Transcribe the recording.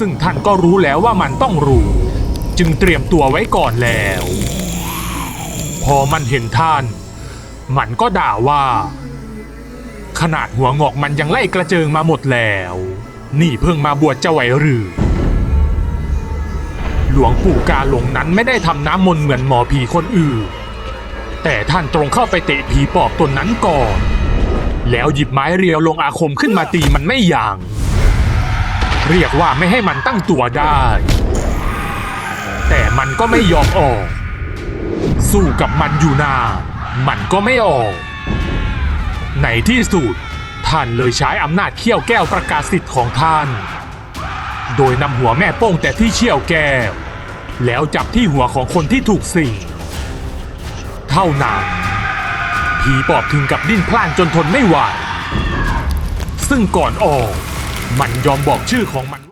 ซึ่งท่านก็รู้แล้วว่ามันต้องรู้ จึงเตรียมตัวไว้ก่อนแล้ว พอมันเห็นท่าน มันก็ด่าว่า ขนาดหัวงอกมันยังไล่กระเจิงมาหมดแล้ว นี่เพิ่งมาบวชจะไหวหรือ หลวงปู่กาหลงนั้นไม่ได้ทำน้ำมนต์เหมือนหมอผีคนอื่น แต่ท่านตรงเข้าไปเตะผีปอบตนนั้นก่อน แล้วหยิบไม้เรียวลงอาคมขึ้นมาตีมันไม่ยัง้ง เรียกว่าไม่ให้มันตั้งตัวได้ แต่มันก็ไม่ยอมออก สู้กับมันอยู่นานมันก็ไม่ออก ในที่สุดท่านเลยใช้อำนาจเขี้ยวแก้วประกาศสิทธิ์ของท่าน โดยนำหัวแม่โป้งแต่ที่เชี่ยวแก้ว แล้วจับที่หัวของคนที่ถูกสิงเท่านั้นผีปอบถึงกับดิ้นพล่านจนทนไม่ไหว ซึ่งก่อนออก มันยอมบอกชื่อของมัน